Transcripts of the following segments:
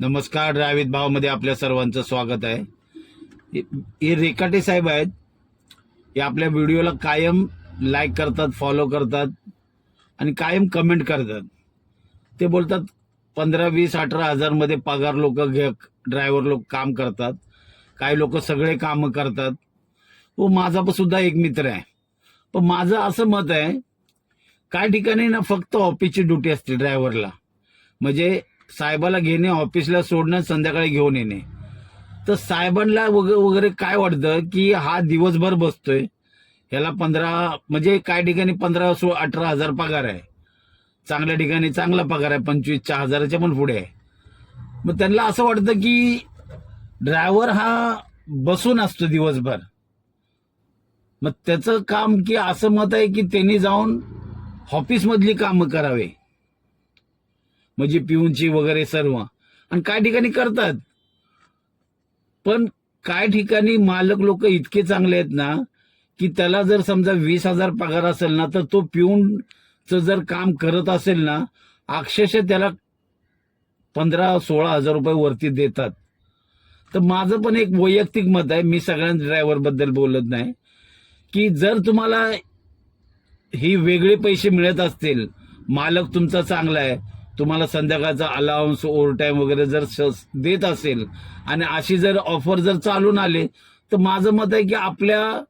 नमस्कार ड्रायवित भावमध्ये आपल्या सर्वांचं स्वागत आहे. हे- हे रेकाटे साहेब आहेत. हे आपल्या व्हिडिओला कायम लाईक करतात फॉलो करतात आणि कायम कमेंट करतात. ते बोलतात पंधरा वीस अठरा हजारमध्ये पगार लोक घे ड्रायव्हर लोक काम करतात. काही लोक सगळे कामं करतात. हो माझा पण सुद्धा एक मित्र आहे. पण माझं असं मत आहे काही ठिकाणी ना फक्त ऑफिसची ड्युटी असते ड्रायव्हरला म्हणजे साहेबाला घेणे ऑफिसला सोडणं संध्याकाळी घेऊन येणे. तर साहेबांना वगैरे काय वाटतं की हा दिवसभर बसतोय? ह्याला पंधरा म्हणजे काय ठिकाणी पंधरा सो अठरा हजार पगार आहे. चांगल्या ठिकाणी चांगला पगार आहे पंचवीस चार हजाराच्या पण पुढे आहे. मग त्यांना असं वाटतं की ड्रायव्हर हा बसून असतो दिवसभर. मग त्याचं काम की असं मत आहे की त्यांनी जाऊन ऑफिसमधली कामं करावे. म्हणजे पिऊनची वगैरे सर्व. आणि काय ठिकाणी करतात? पण काय ठिकाणी मालक लोक इतके चांगले आहेत ना की त्याला जर समजा वीस हजार पगार असेल ना तर तो पिऊनचं जर काम करत असेल ना अक्षरशः त्याला पंधरा सोळा हजार रुपये वरती देतात. तर माझं पण एक वैयक्तिक मत आहे मी सगळ्यां ड्रायव्हरबद्दल बोलत नाही की जर तुम्हाला ही वेगळे पैसे मिळत असतील मालक तुमचा चांगला आहे तुम्हाला संध्याकाळचा अलाउन्स ओव्हर टाईम वगैरे जर स- देत असेल आणि अशी जर ऑफर जर चालून आले तर माझं मत आहे की आपल्या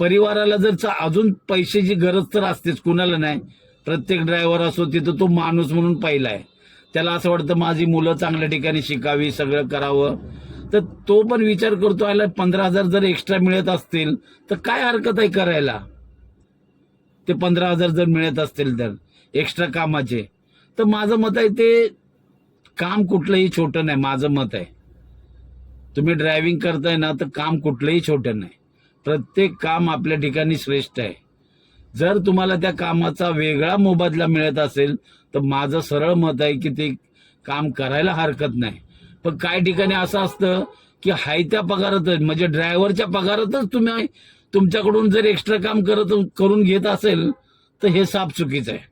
परिवाराला जर चा- अजून पैशाची गरज तर असतेच कुणाला नाही. प्रत्येक ड्रायव्हर असो तिथं तो माणूस म्हणून पहिला आहे. त्याला असं वाटतं माझी मुलं चांगल्या ठिकाणी शिकावी सगळं करावं. तर तो पण विचार करतो आला पंधरा हजार जर एक्स्ट्रा मिळत असतील तर काय हरकत आहे करायला? ते पंधरा हजार जर मिळत असतील तर एक्स्ट्रा कामाचे. तर माझं मत आहे ते काम कुठलंही छोटं नाही माझं मत आहे. तुम्ही ड्रायव्हिंग करताय ना तर काम कुठलंही छोटं नाही. प्रत्येक काम आपल्या ठिकाणी श्रेष्ठ आहे. जर तुम्हाला त्या कामाचा वेगळा मोबदला मिळत असेल तर माझं सरळ मत आहे की ते काम करायला हरकत नाही. पण काही ठिकाणी असं असतं की हाय त्या पगारातच म्हणजे ड्रायव्हरच्या पगारातच तुम्ही तुमच्याकडून जर एक्स्ट्रा काम करत करून घेत असेल तर हे साफ चुकीचं आहे.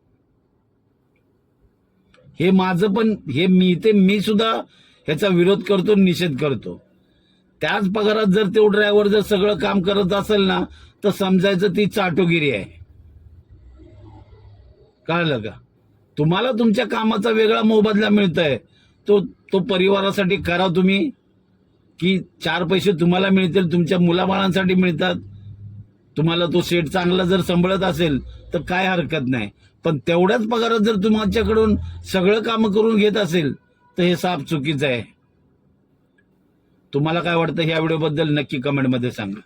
हे माझं पण हे मी ते मी सुद्धा ह्याचा विरोध करतो निषेध करतो. त्याच पगारात जर तो ड्रायव्हर जर सगळं काम करत असेल ना तर समजायचं ती चाटोगिरी आहे. कळलं का? तुम्हाला तुमच्या कामाचा वेगळा मोबदला मिळतोय. तो तो परिवारासाठी करा तुम्ही की चार पैसे तुम्हाला मिळतील तुमच्या मुलाबाळांसाठी मिळतात तुम्हाला तो सेट चांगला जर सांभाळत असेल तर काय हरकत नाही. पण तेवढ्याच पगारात जर तुमच्याकडून सगळं काम करून घेत असेल तर हे साफ चुकीचं आहे. तुम्हाला काय वाटतं ह्या व्हिडिओबद्दल नक्की कमेंटमध्ये सांगा.